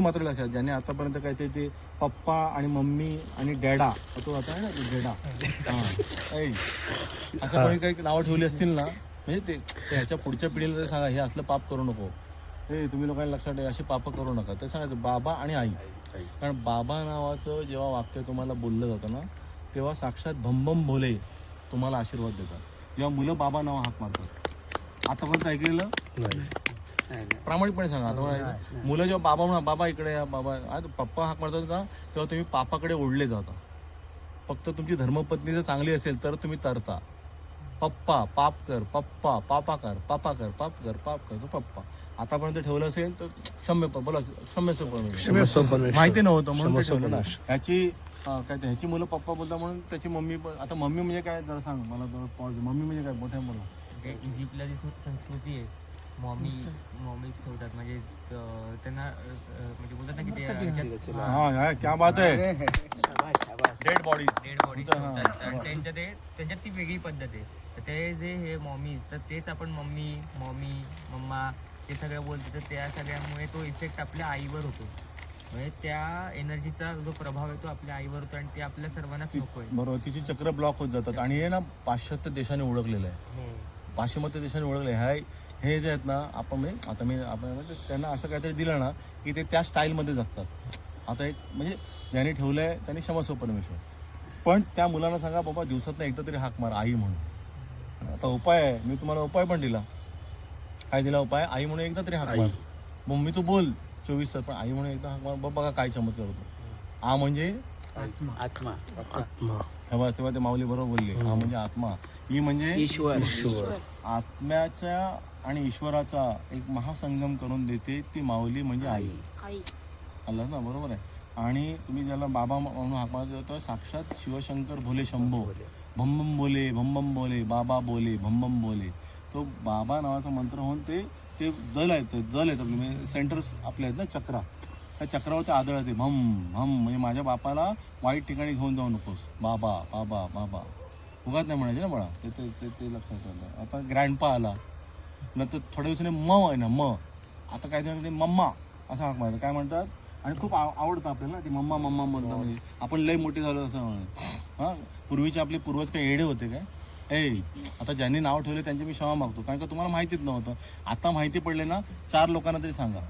मात्र लक्षात ज्याने आतापर्यंत काय ते ते पप्पा आणि मम्मी आणि डॅडा तो आता आहे ना डॅडा. हा. असं कोणी काही नावं ठेवली असतील ना म्हणजे ते ह्याच्या पुढच्या पिढीला ते सांगा हे असलं पाप करू नको. हे तुम्ही लोकांनी लक्षात ठेवा अशी पाप करू नका. ते सांगायचं बाबा आणि आई. कारण बाबा नावाचं जेव्हा वाक्य तुम्हाला बोललं जातं ना तेव्हा साक्षात भंबम भोले तुम्हाला आशीर्वाद देतात. जेव्हा मुलं बाबा नाव हाक मारतात. आतापर्यंत ऐकलेलं? प्रामाणिकपणे सांगा. आता मला. मुलं जेव्हा बाबा म्हणा बाबा इकडे या बाबा आज पप्पा हाक मारतात ना तेव्हा तुम्ही पापाकडे ओढले जाता. फक्त तुमची धर्मपत्नी जर चांगली असेल तर तुम्ही तरता. पप्पा पाप कर पप्पा पापा कर पापा कर पाप कर पाप कर तो पप्पा. आतापर्यंत ठेवलं असेल तर क्षम्य बोला क्षम्य माहिती नव्हतं म्हणून ते ठेवलं ना. ह्याची काय ते ह्याची मुलं पप्पा बोलता म्हणून त्याची मम्मी पण आता मम्मी म्हणजे काय जरा सांग मला जरा पॉज मम्मी म्हणजे काय मोठ्या बोला जे इजिप्तला जी संस्कृती आहे. मॉमी मॉमीज ठेवतात म्हणजे अं, त्यांना अं, अं, म्हणजे बोलतात ना की ते ह्याच्यात- हा, हा हा, क्या बात आहे. डेड बॉडी डेड बॉडी हा, हा. ठेवतात आणि त्यांच्या ते त्यांच्यात ती वेगळी पद्धत आहे. तर ते जे हे मॉमीज तर तेच आपण मम्मी मॉमी मम्मा ते सगळं बोलतो तर त्या सगळ्यामुळे तो इफेक्ट आपल्या आईवर होतो. म्हणजे त्या एनर्जीचा जो प्रभाव आहे तो आपल्या आईवर होतो आणि ते आपल्या सर्वांनाच नको आहे. बरोबर तिची चक्र ब्लॉक होत जातात. आणि हे ना पाश्चात्य देशाने ओळखलेलं आहे. पाश्चिमात्य देशाने ओळखले आहे. हे जे आहेत ना आपण म्हणजे आता मी आपण म्हणजे त्यांना असं काहीतरी दिलं ना की ते त्या स्टाईलमध्ये जगतात आता एक म्हणजे ज्याने ठेवलं आहे त्यांनी क्षमस्व परमेश्वर. पण त्या मुलांना सांगा बाबा दिवसातनं एकदा तरी हाक मार आई म्हणून. आता उपाय आहे. मी तुम्हाला उपाय पण दिला. काय दिला उपाय? आई म्हणून एकदा तरी हाक मार. मम्मी तू बोल चोवीस तास पण आई म्हणून एकदा हाक मार. बघ बघा काय चमत्कार होतो. आ म्हणजे आत्मा. तेव्हा तेव्हा ते माऊली बरोबर बोलले. हा म्हणजे आत्मा. ही म्हणजे ईश्वर. आत्म्याच्या आणि ईश्वराचा एक महासंगम करून देते ती माऊली म्हणजे आई. आलं ना? बरोबर आहे. आणि तुम्ही ज्याला बाबा म्हणून हाक मारत होता साक्षात शिवशंकर भोले शंभो. भंबम बोले भंबम बोले बाबा बोले भंबम बोले. तो बाबा नावाचा मंत्र होऊन ते ते दल आहेत दल आहेत आपले म्हणजे सेंटर्स आपले आहेत ना चक्रा. त्या चक्रावरती आदळते भम भम म्हणजे माझ्या बापाला वाईट ठिकाणी घेऊन जाऊ नकोस. बाबा बाबा बाबा. उगाच नाही म्हणायचे ना बाळा. ते ते ते ते लक्षात आलं आता ग्रँडपा आला. नंतर थोड्या दिवसाने म आहे ना म. आता काय दिवसांनी मम्मा असं हाक मारतात. काय म्हणतात? आणि खूप आव- आवडतं आपल्याला ना ते मम्मा मम्मा बोलतात म्हणजे आपण लय मोठे झालो असं म्हणत हां? पूर्वीचे आपले पूर्वज काय एडे होते काय? ए आता ज्यांनी नाव ठेवले त्यांचे मी क्षमा मागतो. कारण का तुम्हाला माहितीच नव्हतं. आता माहिती पडले ना चार लोकांना तरी सांगा.